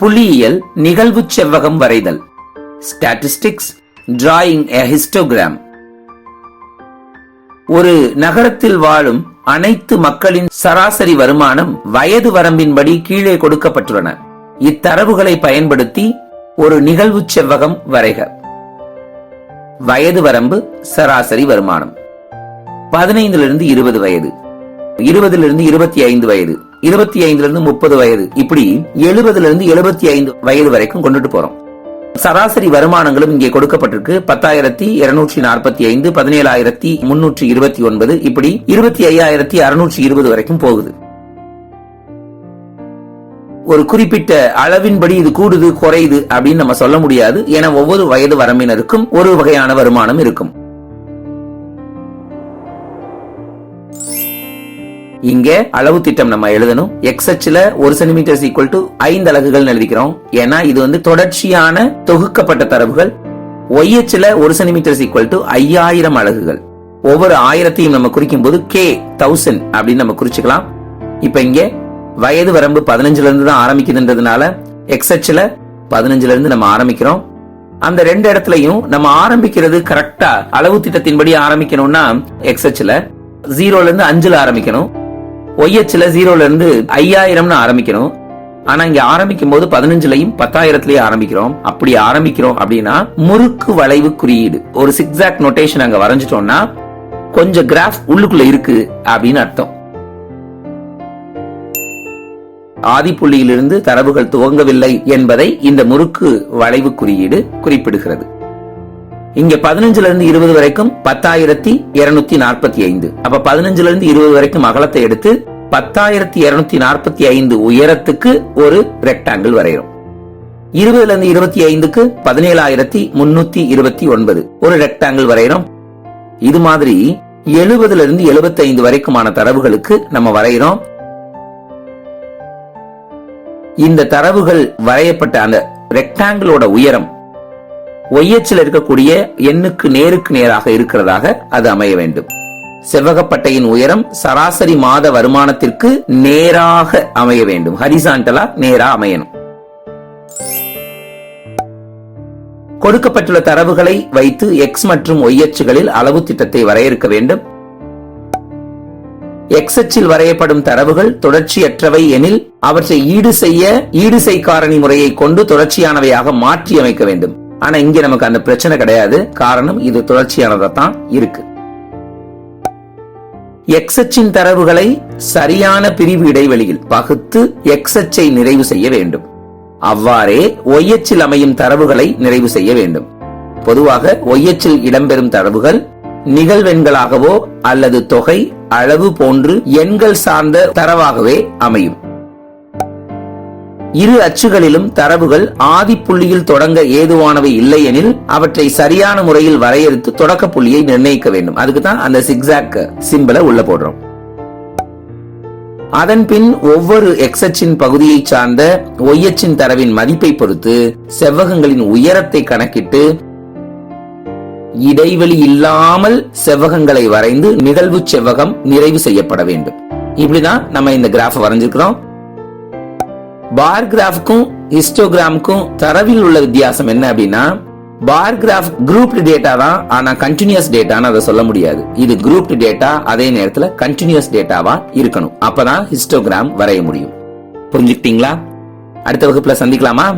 புள்ளியியல் நிகழ்வு செவ்வகம் வரைதல். ஸ்டாட்டிஸ்டிக்ஸ் டிராயிங் எ ஹிஸ்டோகிராம் ஒரு நகரத்தில் வாழும் அனைத்து மக்களின் சராசரி வருமானம் வயது வரம்பின்படி கீழே கொடுக்கப்பட்டுள்ளன. இத்தரவுகளை பயன்படுத்தி ஒரு நிகழ்வு செவ்வகம் வரைக. வயது வரம்பு சராசரி வருமானம். பதினைந்திலிருந்து இருபது வயது. இருபதிலிருந்து இருபத்தி ஐந்து வயது. இருபத்தி ஐந்துல முப்பது வயது. இப்படி எழுபதுல இருந்து எழுபத்தி ஐந்து வயது வரைக்கும் கொண்டுட்டு போறோம். சராசரி வருமானங்களும் இங்கே கொடுக்கப்பட்டிருக்கு. பத்தாயிரத்தி இருநூற்றி நாற்பத்தி ஐந்து பதினேழாயிரத்தி முன்னூற்றி இருபத்தி ஒன்பது இப்படி இருபத்தி ஐயாயிரத்தி அறுநூற்றி இருபது வரைக்கும் போகுது. ஒரு குறிப்பிட்ட அளவின்படி இது கூடுது குறையுது அப்படின்னு நம்ம சொல்ல முடியாது. என ஒவ்வொரு வயது வரம்பினருக்கும் ஒரு வகையான வருமானம் இருக்கும். இங்க அளவு திட்டம் நம்ம எழுதணும். எக்ஸ் அச்சுல ஒரு சென்டிமீட்டர் ஈக்குவல் டு ஐந்து அலகுகள் எழுதிக்கிறோம். ஏன்னா இது வந்து தொடர்ச்சியான தொகுக்கப்பட்ட தரவுகள். ஒய் அச்சுல ஒரு சென்டிமீட்டர் ஈக்குவல் டு ஐயாயிரம் அலகுகள். ஒவ்வொரு ஆயிரத்தையும் நம்ம குறிக்கும் போது கே தௌசண்ட் அப்படின்னு நம்ம குறிச்சுக்கலாம். இப்ப இங்க வயது வரம்பு பதினஞ்சுல இருந்து தான் ஆரம்பிக்குதுன்றதுனால எக்ஸ் அச்சுல பதினஞ்சுல இருந்து நம்ம ஆரம்பிக்கிறோம். அந்த ரெண்டு இடத்துலயும் நம்ம ஆரம்பிக்கிறது கரெக்டா அளவு திட்டத்தின்படி ஆரம்பிக்கணும்னா எக்ஸ் அச்சுல ஜீரோல இருந்து அஞ்சுல ஆரம்பிக்கணும். ஒய்எச்ல ஜீரோல இருந்து ஐயாயிரம்னு ஆரம்பிக்கணும். ஆனா இங்க ஆரம்பிக்கும் போது பதினஞ்சுலயும் பத்தாயிரத்திலயும் ஆரம்பிக்கிறோம். அப்படி ஆரம்பிக்கிறோம் அப்படின்னா முறுக்கு வளைவு குறியீடு. ஒரு சிக்ஸாக் நோட்டேஷன் அங்க வரைஞ்சிட்டோம்னா கொஞ்சம் கிராஃப் உள்ளுக்குள்ள இருக்கு அப்படின்னு அர்த்தம். ஆதிப்புள்ளியிலிருந்து தரவுகள் துவங்கவில்லை என்பதை இந்த முறுக்கு வளைவு குறியீடு குறிப்பிடுகிறது. இங்க பதினஞ்சுல இருந்து இருபது வரைக்கும் பத்தாயிரத்தி இருநூத்தி நாற்பத்தி ஐந்து. அப்ப பதினஞ்சுல இருந்து இருபது வரைக்கும் அகலத்தை எடுத்து பத்தாயிரத்தி இருநூத்தி நாற்பத்தி ஐந்து உயரத்துக்கு ஒரு ரெக்டாங்கிள் வரைகிறோம் இருபதுல இருந்து இருபத்தி ஐந்துக்கு பதினேழாயிரத்தி முன்னூத்தி இருபத்தி ஒன்பது. ஒரு ரெக்டாங்கிள் வரைகிறோம் இது மாதிரி எழுபதுல இருந்து எழுபத்தி ஐந்து வரைக்குமான தரவுகளுக்கு நம்ம வரைகிறோம் இந்த தரவுகள் வரையப்பட்ட அந்த ரெக்டாங்கிளோட உயரம் ஒய்யச்சில் இருக்கக்கூடிய எண்ணுக்கு நேருக்கு நேராக இருக்கிறதாக அது அமைய வேண்டும். செவ்வகப்பட்டையின் உயரம் சராசரி மாத வருமானத்திற்கு நேராக அமைய வேண்டும். ஹரிசாண்டலா நேரா அமையணும். கொடுக்கப்பட்டுள்ள தரவுகளை வைத்து எக்ஸ் மற்றும் ஒய் அச்சுகளில் அளவு திட்டத்தை வரையறுக்க வேண்டும். எக்ஸ் அச்சில் வரையப்படும் தரவுகள் தொடர்ச்சியற்றவை எனில் அவற்றை ஈடு செய்ய ஈடு செய் காரணி முறையை கொண்டு தொடர்ச்சியானவையாக மாற்றி அமைக்க வேண்டும். ஆனா இங்க நமக்கு அந்த பிரச்சனை கிடையாது. காரணம் இது தொடர்ச்சியானதா தான் இருக்கு எக்ஸச்சின் தரவுகளை சரியான பிரிவு இடைவெளியில் பகுத்து எக்ஸச்சை நிறைவு செய்ய வேண்டும். அவ்வாறே ஒய்யச்சில் அமையும் தரவுகளை நிறைவு செய்ய வேண்டும். பொதுவாக ஒய்யச்சில் இடம்பெறும் தரவுகள் நிகழ்வெண்களாகவோ அல்லது தொகை அளவு போன்று எண்கள் சார்ந்த தரவாகவே அமையும். இரு அச்சுகளிலும் தரவுகள் ஆதி புள்ளியில் தொடங்க ஏதுவானவை இல்லை எனில் அவற்றை சரியான முறையில் வரையறுத்து தொடக்க புள்ளியை நிர்ணயிக்க வேண்டும். அதுக்கு தான் அந்த சிக்ஸாக் சிம்பிளை உள்ள போடுறோம். அதன் பின் ஒவ்வொரு எக்ஸச்சின் பகுதியை சார்ந்த ஒய்யச்சின் தரவின் மதிப்பை பொறுத்து செவ்வகங்களின் உயரத்தை கணக்கிட்டு இடைவெளி இல்லாமல் செவ்வகங்களை வரைந்து நிகழ்வு செவ்வகம் நிறைவு செய்யப்பட வேண்டும். இப்படிதான் நம்ம இந்த கிராஃப் வரைஞ்சிருக்கிறோம். பார் கிராஃப்க்கும் ஹிஸ்டோகிராமுக்கும் தரவில் உள்ள வித்தியாசம் என்ன அப்படின்னா பார் கிராஃப் குரூப் டேட்டா தான் ஆனா கண்டினியூஸ் டேட்டான்னு அதை சொல்ல முடியாது. இது குரூப் டேட்டா அதே நேரத்துல கண்டினியூஸ் டேட்டாவா இருக்கணும். அப்பதான் ஹிஸ்டோகிராம் வரைய முடியும். புரிஞ்சுக்கிட்டீங்களா? அடுத்த வகுப்புல சந்திக்கலாமா?